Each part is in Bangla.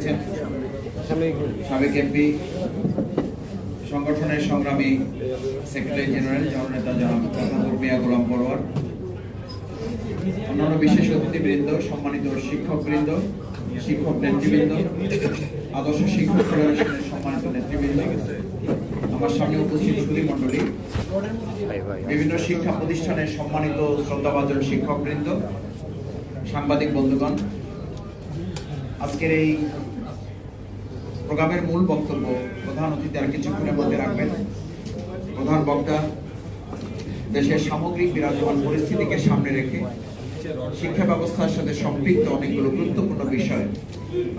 রেখেছেন সাবেক এমপি, সংগঠনের সংগ্রামী সেক্রেটারি জেনারেল জননেতা জনাব মিয়া গোলাম পরোয়ার, অন্যান্য বিশেষ অতিথিবৃন্দ, সম্মানিত শিক্ষকবৃন্দ, শিক্ষক নেতৃবৃন্দ, আদর্শ শিক্ষক ফেডারেশনের সম্মানিত নেতৃবৃন্দ, আমার সামনে উপস্থিত সুধী মণ্ডলী, বিভিন্ন শিক্ষা প্রতিষ্ঠানের সম্মানিত শ্রদ্ধাভাজন শিক্ষকবৃন্দ, সাংবাদিক বন্ধুগণ, আজকের এই প্রোগ্রামের মূল বক্তব্য প্রধান অতিথি আর কিছুক্ষণের মধ্যে রাখবেন। প্রধান বক্তা, দেশের সামগ্রিক বিরাজমান পরিস্থিতিকে সামনে রেখে শিক্ষা ব্যবস্থার সাথে সম্পৃক্ত অনেকগুলো গুরুত্বপূর্ণ বিষয়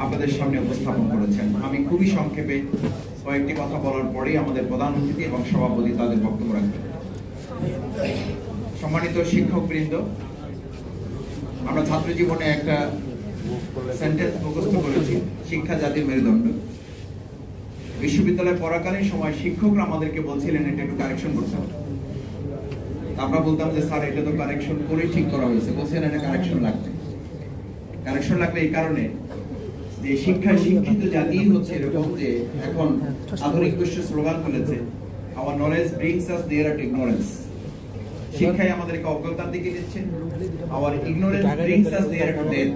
আপনাদের সামনে উপস্থাপন করেছেন। আমি খুবই সংক্ষেপে কয়েকটি কথা বলার পরেই আমাদের প্রধান অতিথি এবং সভাপতি তাদের বক্তব্য রাখবেন। সম্মানিত শিক্ষক শিক্ষকবৃন্দ, আমরা ছাত্র জীবনে একটা সেন্টেন্স মুখস্থ করেছি, শিক্ষা জাতির মেরুদণ্ড। বিশ্ববিদ্যালয়ে পড়াকালীন সময় শিক্ষকরা আমাদেরকে বলছিলেন, এটা একটু কারেকশন করতে হবে। আমরা বলতাম যে, স্যার, এটা তো কারেকশন করে ঠিক করা হয়েছে। বলছেন এটা কারেকশন লাগবে। কারেকশন লাগবে এই কারণে যে, শিক্ষায় শিক্ষিত জাতি হচ্ছে এরকম যে, এখন আধুনিক বিশ্ব স্লোগান বলেছে আমার knowledge brings us there at ignorance শিক্ষায় আমাদেরকে অজ্ঞতার দিকে দিচ্ছে। আবার ignorance brings us there to death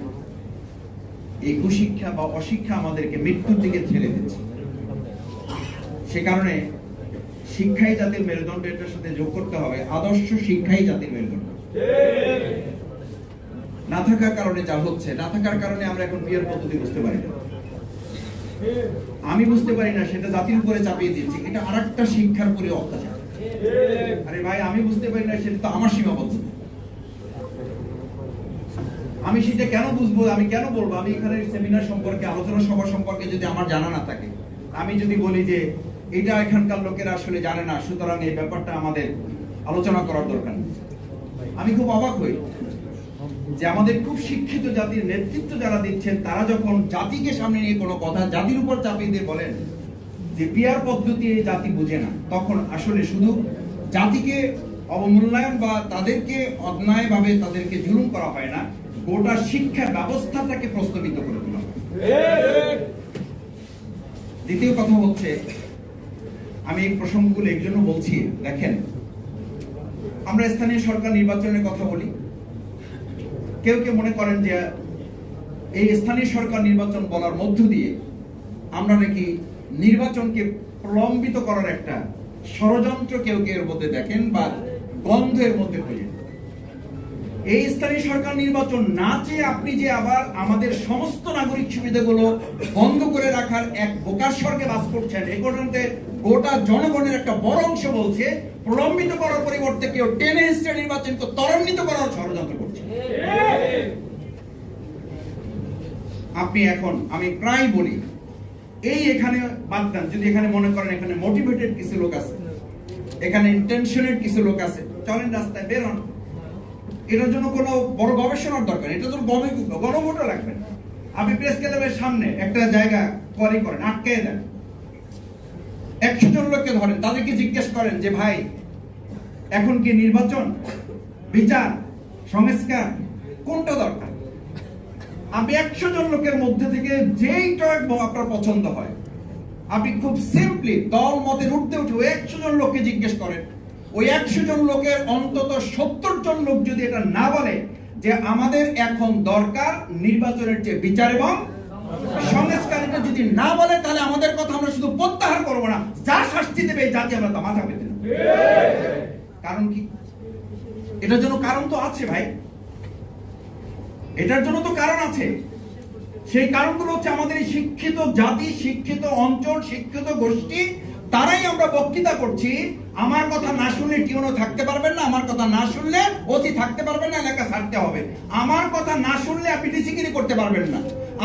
এই কুশিক্ষা বা অশিক্ষা আমাদেরকে মৃত্যুর দিকে ঠেলে দিচ্ছে। সে কারণে শিক্ষাই জাতির মেরুদণ্ড এটার সাথে যোগ করতে হবে, আদর্শ শিক্ষাই জাতির মেরুদণ্ড। না থাকার কারণে যা হচ্ছে, না থাকার কারণে আমরা এখন বিয়ের পদ্ধতি বুঝতে পারি না। আমি বুঝতে পারি না, সেটা জাতির উপরে চাপিয়ে দিচ্ছি এটা আর একটা শিক্ষার উপরে অত্যাচার। আরে ভাই, আমি বুঝতে পারি না, সেটা তো আমার সীমাবদ্ধতা আমি সেটা কেন বুঝব, আমি কেন বলব? আমি এখানে সেমিনার সম্পর্কে, আলোচনা সভা সম্পর্কে যদি আমার জানা না থাকে, আমি যদি বলি যে এটা এখানকার লোকেরা আসলে জানে না, সুতরাং এই ব্যাপারটা আমাদের আলোচনা করার দরকার আমি খুব অবাক হই যে আমাদের খুব শিক্ষিত জাতির নেতৃত্ব যারা দিচ্ছেন, তারা যখন জাতিকে সামনে নিয়ে কোনো কথা জাতির উপর চাপিয়ে দিয়ে বলেন যে পিয়ার পদ্ধতি এই জাতি বুঝে না, তখন আসলে শুধু জাতিকে অবমূল্যায়ন বা তাদেরকে অন্যায়ভাবে তাদেরকে জুলুম করা হয় না, গোটা শিক্ষা ব্যবস্থাটাকে প্রস্তাবিত করে তোলা হয়। দ্বিতীয় কথা হচ্ছে আমি এই প্রসঙ্গগুলো এই জন্য বলছি, দেখেন, আমরা স্থানীয় সরকার নির্বাচনের কথা বলি। কেউ কেউ মনে করেন যে এই স্থানীয় সরকার নির্বাচন বলার মধ্য দিয়ে আমরা নাকি নির্বাচনকে প্রলম্বিত করার একটা ষড়যন্ত্র কেউ কেউ এর মধ্যে দেখেন বা গন্ধের মধ্যে খুঁজে এই স্থানীয় সরকার নির্বাচন না চেয়ে আপনি যে আবার আমাদের সমস্ত নাগরিক সুবিধাগুলো বন্ধ করে রাখার এক বোকার স্বর্গে বাস করছেন, এ পর্যন্ত গোটা জনগণের একটা বড় অংশ বলছে, প্রলম্বিত করার পরিবর্তে কেউ টেনে হিস্ট্রি নির্বাচনকে ত্বরান্বিত করার ষড়যন্ত্র করছে। আপনি এখন, আমি প্রায় বলি, এই এখানে বাদ দেন, যদি এখানে মনে করেন এখানে মোটিভেটেড কিছু লোক আছে, এখানে ইন্টেনশনের কিছু লোক আছে, চলেন রাস্তায় বেরোন এটার জন্য কোনো বড় গবেষণার দরকার এটা তো গণভোটও লাগবে। আপনি প্রেস ক্লাবের সামনে একটা জায়গা কোয়ারি করেন আটকে দেন। একশো জন লোককে ধরেন, তাদেরকে জিজ্ঞেস করেন যে, ভাই, এখন কি নির্বাচন, বিচার, সংস্কার, কোনটা দরকার? আপনি একশো জন লোকের মধ্যে থেকে যেইটা আপনার পছন্দ হয়, আপনি খুব সিম্পলি দল মতের উঠতে উঠে ওই একশো জন লোককে জিজ্ঞেস করেন। ওই একশো জন লোকের অন্তত সত্তর জন লোক যদি এটা না বলে যে, আমাদের এখন দরকার নির্বাচনের যে বিচার এবং সংস্কারিতা যদি না বলে, তাহলে আমাদের কথা আমরা শুধু প্রত্যাহার করব না। যা শাস্তি দেবে এই জাতি আমরা তা মাথা পেতে নেব। কারণ কি? এটার জন্য কারণ তো আছে ভাই। এটার জন্য তো কারণ আছে। সেই কারণগুলো হচ্ছে আমাদের শিক্ষিত জাতি, শিক্ষিত অঞ্চল, শিক্ষিত গোষ্ঠী, তারাই আমরা বক্তৃতা করছি। আমার কথা না শুনলে টিউনও থাকতে পারবেন না, আমার কথা না শুনলে ওসি থাকতে পারবেন না, এলাকা ছাড়তে হবে। আমার কথা না শুনলে আপনি ডিসিগিরি করতে পারবেন না।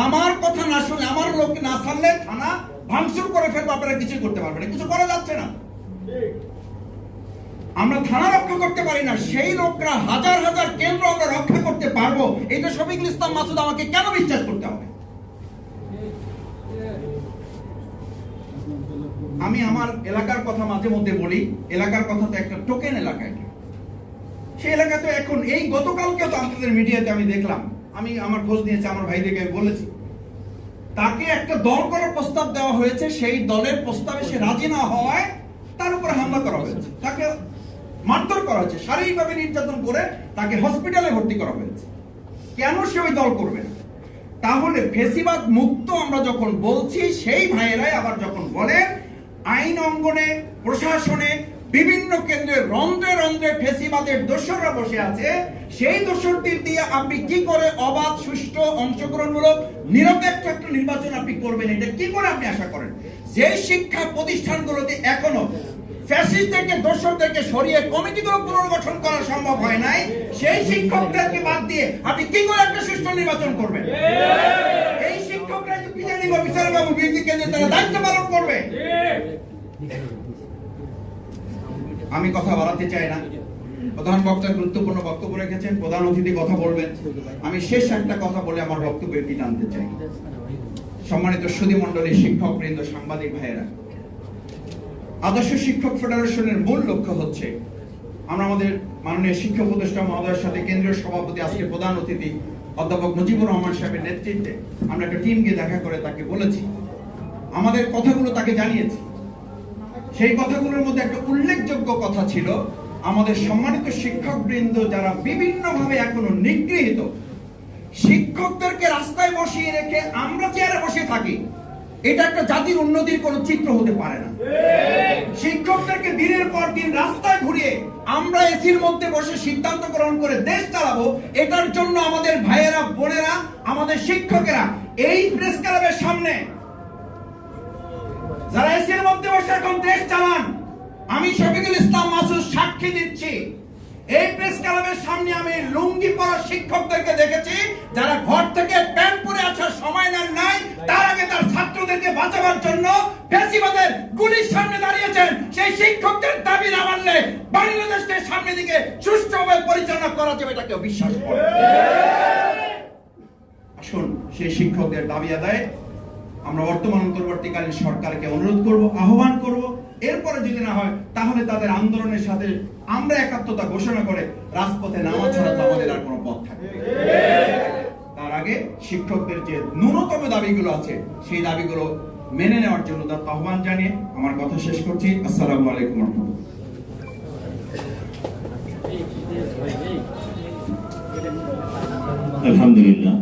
আমার কথা না শুনলে আমার লোক না ছাড়লে থানা ভাঙচুর করে ফেলব, আপনারা কিছু করতে পারবেন কিছু করা যাচ্ছে না। আমরা থানা রক্ষা করতে পারি না, সেই লোকরা হাজার হাজার কেন্দ্র আমরা রক্ষা করতে পারব। এটা শফিকুল ইসলাম মাসুদ, আমাকে কেন বিশ্বাস করতে হবে? আমি আমার এলাকার কথা মাঝে মধ্যে বলি, এলাকার কথা তো একটা টোকেন এলাকা এটা। সেই এলাকা তো এখন, এই গতকালকে তো আপনাদের মিডিয়াতে আমি দেখলাম আমি আমার খোঁজ নিয়েছি, আমার ভাইদেরকে আমি বলেছি। তাকে একটা দল করার প্রস্তাব দেওয়া হয়েছে, সেই দলের প্রস্তাবে সে রাজি না হওয়ায় তার উপরে হামলা করা হয়েছে। তাকে মারধর করা হয়েছে, শারীরিকভাবে নির্যাতন করে তাকে হসপিটালে ভর্তি করা হয়েছে। কেন সে ওই দল করবে না? তাহলে ফেসিবাদ মুক্ত আমরা যখন বলছি, সেই ভাইয়েরাই আবার যখন বলে, আইন অঙ্গনে, প্রশাসনে বিভিন্ন কেন্দ্রে রন্ধ্রে রন্ধ্রে ফেসিবাদের দোসররা বসে আছে। সেই দোসরটির দিয়ে আপনি কি করে অবাধ সুষ্ঠু অংশগ্রহণমূলক নিরপেক্ষ একটা নির্বাচন আপনি করবেন? এটা কি করে আপনি আশা করেন? যে শিক্ষা প্রতিষ্ঠানগুলোতে এখনও ফ্যাসিস্টদেরকে দর্শকদেরকে সরিয়ে কমিটিগুলো পুনর্গঠন করা সম্ভব হয় নাই সেই শিক্ষকদেরকে বাদ দিয়ে আপনি কি করে একটা সুষ্ঠু নির্বাচন করবেন? এই শিক্ষকরা প্রিজাইডিং অফিসার এবং বিরোধী কেন্দ্রে তারা দায়িত্ব পালন করবে? আমি কথা বাড়াতে চাই না। প্রধান বক্তা গুরুত্বপূর্ণ বক্তব্য রেখেছেন, প্রধান অতিথি কথা বলবেন। আমি শেষ একটা কথা বলে আমার বক্তব্য এটি টানতে চাই। সম্মানিত সুধী মন্ডলী শিক্ষক বৃন্দ সাংবাদিক ভাইয়েরা, আদর্শ শিক্ষক ফেডারেশনের মূল লক্ষ্য হচ্ছে আমরা আমাদের মাননীয় শিক্ষা উপদেষ্টা মহোদয়ের সাথে কেন্দ্রীয় সভাপতি, আজকে প্রধান অতিথি অধ্যাপক মুজিবুর রহমান সাহেবের নেতৃত্বে আমরা একটা টিমকে দেখা করে তাকে বলেছি। আমাদের কথাগুলো তাকে জানিয়েছি। সেই কথাগুলোর মধ্যে একটা উল্লেখযোগ্য কথা ছিল, আমাদের সম্মানিত শিক্ষক বৃন্দ যারা বিভিন্নভাবে এখনও নিগৃহীত, শিক্ষকদেরকে রাস্তায় বসিয়ে রেখে আমরা চেয়ারে বসে থাকি, এটা একটা জাতির উন্নতির কোনো চিত্র হতে পারে না। শিক্ষকদেরকে দিনের পর দিন রাস্তায় ঘুরিয়ে আমরা এসির মধ্যে বসে সিদ্ধান্ত গ্রহণ করে দেশ চালাবো, এটার জন্য আমাদের ভাইয়েরা, বোনেরা, আমাদের শিক্ষকেরা, এই প্রেস ক্লাবের সামনে এখন দেশ চালান। আমি শফিকুল ইসলাম মাসুদ সাক্ষী দিচ্ছি। এই প্রেস ক্লাবের সামনে আমি লুঙ্গি পরা শিক্ষকদেরকে দেখেছি, যারা ঘর থেকে প্যান্ট পরে আসার সময় নেন নাই, তার আগে তার ছাত্রদেরকে বাঁচাবার জন্য ফেসিবাদের গুলির সামনে দাঁড়িয়েছেন। সেই শিক্ষকদের দাবি না মানলে বাংলাদেশকে সামনে দিকে সুষ্ঠুভাবে পরিচালনা করা যাবে এটা কেউ বিশ্বাস করে আসুন সেই শিক্ষকদের দাবি আদায় আমরা বর্তমান অন্তর্বর্তীকালীন সরকারকে অনুরোধ করব, আহ্বান করব। এরপরে যদি না হয়, তাহলে তাদের আন্দোলনের সাথে আমরা একাত্মতা ঘোষণা করে রাজপথে নামা ছাড়া তো আমাদের আর কোনো পথ থাকবে তার আগে শিক্ষকদের যে ন্যূনতম দাবিগুলো আছে, সেই দাবিগুলো মেনে নেওয়ার জন্য তার আহ্বান জানিয়ে আমার কথা শেষ করছি। আসসালামু আলাইকুম আলহামদুলিল্লাহ।